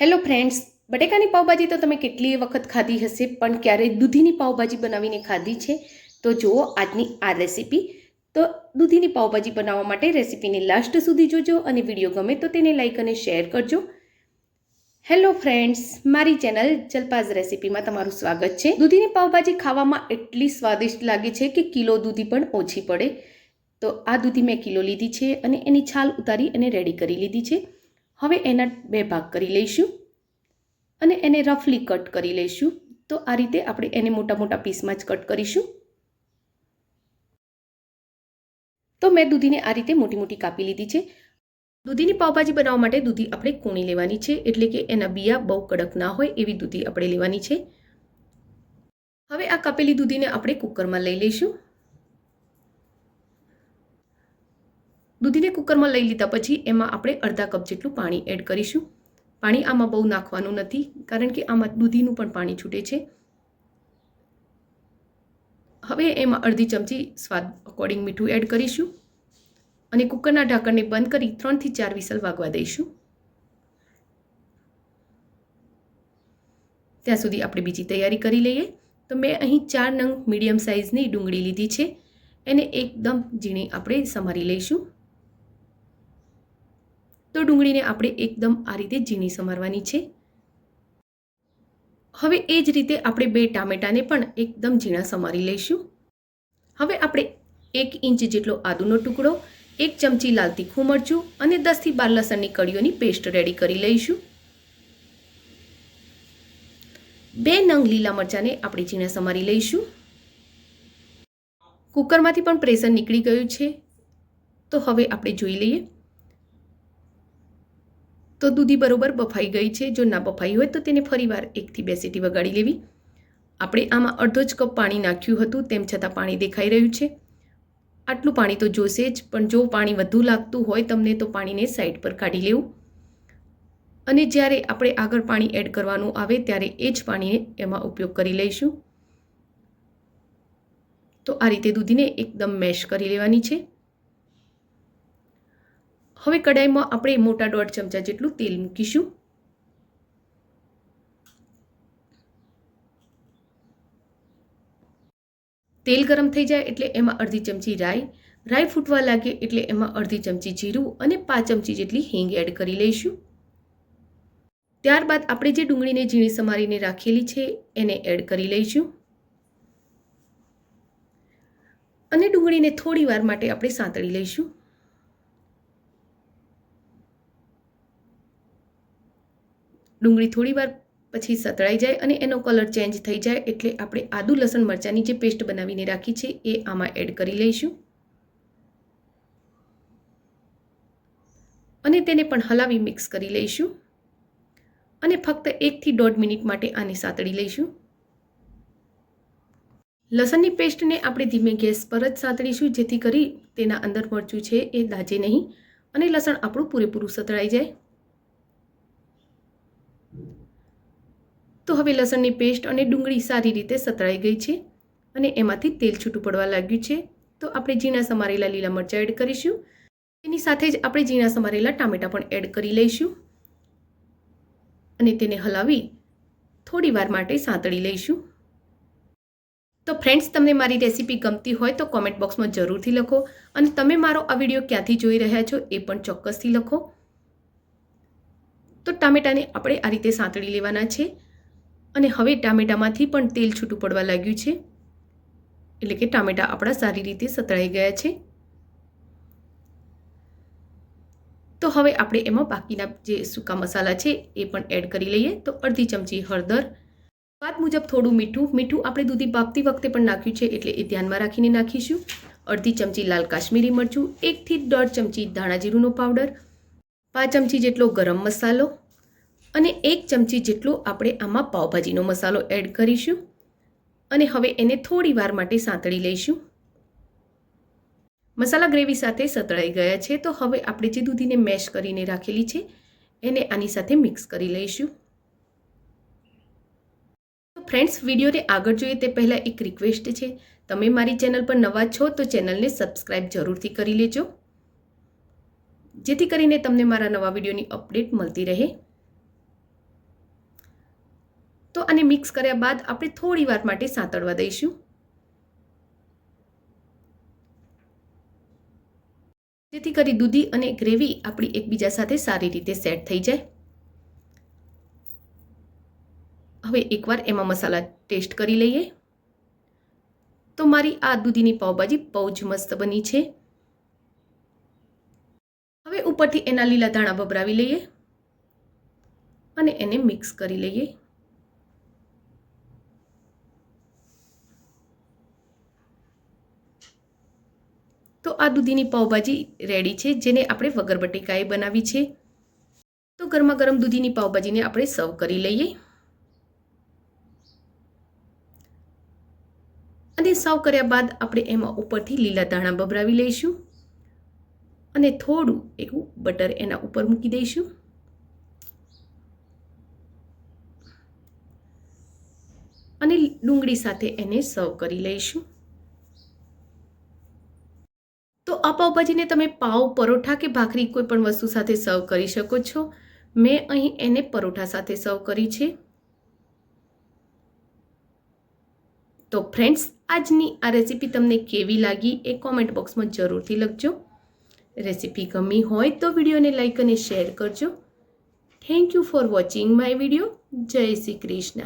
Hello friends બટેકાની pav bhaji તો તમે કેટલી વખત ખાધી હશે, પણ ક્યારેય દૂધીની પાવભાજી બનાવીને ખાધી છે? તો જુઓ આજની આ રેસીપી. તો દૂધીની પાવભાજી બનાવવા માટે રેસીપીને લાસ્ટ સુધી જોજો અને વીડિયો ગમે તો તેને લાઈક અને શેર કરજો. હેલો ફ્રેન્ડ્સ મારી ચેનલ જલપાઝ રેસીપીમાં તમારું સ્વાગત છે. દૂધીની પાવભાજી ખાવામાં એટલી સ્વાદિષ્ટ લાગે છે કે કિલો દૂધી પણ ઓછી પડે. તો આ દૂધી મેં કિલો લીધી છે અને એની છાલ ઉતારી અને રેડી કરી લીધી છે. હવે એના બે ભાગ કરી લઈશું અને એને રફલી કટ કરી લઈશું. તો આ રીતે આપણે એને મોટા મોટા પીસમાં જ કટ કરીશું. તો મેં દૂધીને આ રીતે મોટી મોટી કાપી લીધી છે. દૂધીની પાવભાજી બનાવવા માટે દૂધી આપણે કૂણી લેવાની છે, એટલે કે એના બિયા બહુ કડક ના હોય એવી દૂધી આપણે લેવાની છે. હવે આ કાપેલી દૂધીને આપણે કુકરમાં લઈ લઈશું દૂધીને કુકરમાં લઈ લીધા પછી એમાં આપણે અડધા કપ જેટલું પાણી એડ કરીશું. પાણી આમાં બહુ નાખવાનું નથી, કારણ કે આમાં દૂધીનું પણ પાણી છૂટે છે. હવે એમાં અડધી ચમચી સ્વાદ અકોર્ડિંગ મીઠું એડ કરીશું અને કુકરના ઢાંકણને બંધ કરી ત્રણથી ચાર વિસલ વાગવા દઈશું. ત્યાં સુધી આપણે બીજી તૈયારી કરી લઈએ. તો મેં અહીં ચાર નંગ મીડિયમ સાઇઝની ડુંગળી લીધી છે. એને એકદમ ઝીણી આપણે સમારી લઈશું. તો ડુંગળીને આપણે એકદમ આ રીતે ઝીણી સમારવાની છે. હવે એ જ રીતે આપણે બે ટામેટાને પણ એકદમ ઝીણા સમારી લઈશું. હવે આપણે એક ઇંચ જેટલો આદુનો ટુકડો, એક ચમચી લાલ તીખું મરચું અને દસથી બાર લસણની કળીઓની પેસ્ટ રેડી કરી લઈશું. બે નંગ લીલા મરચાંને આપણે ઝીણા સમારી લઈશું. કુકરમાંથી પણ પ્રેશર નીકળી ગયું છે. તો હવે આપણે જોઈ લઈએ. તો દૂધી બરોબર બફાઈ ગઈ છે. જો ના બફાઈ હોય તો તેને ફરીવાર એકથી બે સીટી વગાડી લેવી. આપણે આમાં અડધો જ કપ પાણી નાખ્યું હતું, તેમ છતાં પાણી દેખાઈ રહ્યું છે. આટલું પાણી તો જોશે જ, પણ જો પાણી વધુ લાગતું હોય તમને તો પાણીને સાઈડ પર કાઢી લેવું. અને જ્યારે આપણે આગળ પાણી એડ કરવાનું આવે ત્યારે એ જ પાણીને એમાં ઉપયોગ કરી લઈશું. તો આ રીતે દૂધીને એકદમ મેશ કરી લેવાની છે. હવે કડાઈમાં આપણે મોટા દોઢ ચમચા જેટલું તેલ મૂકીશું. તેલ ગરમ થઈ જાય એટલે એમાં અડધી ચમચી રાઈ રાઈ ફૂટવા લાગે એટલે એમાં અડધી ચમચી જીરું અને પાંચ ચમચી જેટલી હિંગ એડ કરી લઈશું. ત્યારબાદ આપણે જે ડુંગળીને ઝીણી સમારીને રાખેલી છે એને એડ કરી લઈશું. અને ડુંગળીને થોડી વાર માટે આપણે સાંતળી લઈશું. ડુંગળી થોડી વાર પછી સતળાઈ જાય અને એનો કલર ચેન્જ થઈ જાય એટલે આપણે આદુ લસણ મરચાંની જે પેસ્ટ બનાવીને રાખી છે એ આમાં એડ કરી લઈશું. અને તેને પણ હલાવી મિક્સ કરી લઈશું. અને ફક્ત એકથી દોઢ મિનિટ માટે આને સાતળી લઈશું. લસણની પેસ્ટને આપણે ધીમે ગેસ પર જ સાતળીશું, જેથી કરી તેના અંદર મરચું છે એ દાજે નહીં અને લસણ આપણું પૂરેપૂરું સતળાઈ જાય. તો હવે લસણની પેસ્ટ અને ડુંગળી સારી રીતે સતળાઈ ગઈ છે અને એમાંથી તેલ છૂટું પડવા લાગ્યું છે. તો આપણે ઝીણા સમારેલા લીલા મરચાં એડ કરીશું. એની સાથે જ આપણે ઝીણા સમારેલા ટામેટાં પણ એડ કરી લઈશું. અને તેને હલાવી થોડી વાર માટે સાંતળી લઈશું. તો ફ્રેન્ડ્સ, તમને મારી રેસીપી ગમતી હોય તો કોમેન્ટ બોક્સમાં જરૂરથી લખો અને તમે મારો આ વીડિયો ક્યાંથી જોઈ રહ્યા છો એ પણ ચોક્કસથી લખો. તો ટામેટાને આપણે આ રીતે સાંતળી લેવાના છે અને હવે ટામેટામાંથી પણ તેલ છૂટું પડવા લાગ્યું છે. એટલે કે ટામેટા આપણા સારી રીતે સતળાઈ ગયા છે. તો હવે આપણે એમાં બાકીના જે સૂકા મસાલા છે એ પણ એડ કરી લઈએ. તો અડધી ચમચી હળદર, સ્વાદ મુજબ થોડું મીઠું. મીઠું આપણે દૂધી બાફતી વખતે પણ નાખ્યું છે એટલે એ ધ્યાનમાં રાખીને નાખીશું. અડધી ચમચી લાલ કાશ્મીરી મરચું, એકથી દોઢ ચમચી ધાણા જીરુંનો પાવડર પાંચ ચમચી જેટલો ગરમ મસાલો અને એક ચમચી જેટલો આપણે આમાં પાવભાજીનો મસાલો એડ કરીશું. અને હવે એને થોડી વાર માટે સાંતળી લઈશું. મસાલા ગ્રેવી સાથે સતળાઈ ગયા છે, તો હવે આપણે જે દૂધીને મેશ કરીને રાખેલી છે, એને આની સાથે મિક્સ કરી લઈશું. ફ્રેન્ડ્સ, વિડીયોને આગળ જોઈએ તે પહેલાં એક રિક્વેસ્ટ છે. તમે મારી ચેનલ પર નવા છો તો ચેનલને સબસ્ક્રાઈબ જરૂરથી કરી લેજો. જેથી કરીને તમને મારા નવા વિડીયોની અપડેટ મળતી રહે. તો આને મિક્સ કર્યા બાદ આપણે થોડી વાર માટે સાંતળવા દઈશું. જેથી કરી દૂધી અને ગ્રેવી આપણી એકબીજા સાથે સારી રીતે સેટ થઈ જાય. હવે એકવાર એમાં મસાલા ટેસ્ટ કરી લઈએ. તો મારી આ દૂધીની પાવભાજી બહુ જ મસ્ત બની છે. ઉપરથી એના લીલા ધાણા ભભરાવી લઈએ અને એને મિક્સ કરી લઈએ. તો આ દૂધીની પાવભાજી રેડી છે, જેને આપણે વગર બટેકાએ બનાવી છે. તો ગરમા ગરમ દૂધીની પાવભાજીને આપણે સર્વ કરી લઈએ. અને સર્વ કર્યા બાદ આપણે એમાં ઉપરથી લીલા ધાણા ભભરાવી લઈશું. અને થોડું એવું બટર એના ઉપર મૂકી દઈશું. અને ડુંગળી સાથે એને સર્વ કરી લઈશું. તો આ પાવભાજીને તમે પાવ, પરોઠા કે ભાખરી કોઈ પણ વસ્તુ સાથે સર્વ કરી શકો છો. મેં અહીં એને પરોઠા સાથે સર્વ કરી છે. તો ફ્રેન્ડ્સ, આજની આ રેસીપી તમને કેવી લાગી એ કોમેન્ટ બોક્સમાં જરૂરથી લખજો. રેસીપી ગમી હોય તો વિડીયોને લાઈક અને શેર કરજો. Thank you for watching my video જય શ્રી કૃષ્ણ.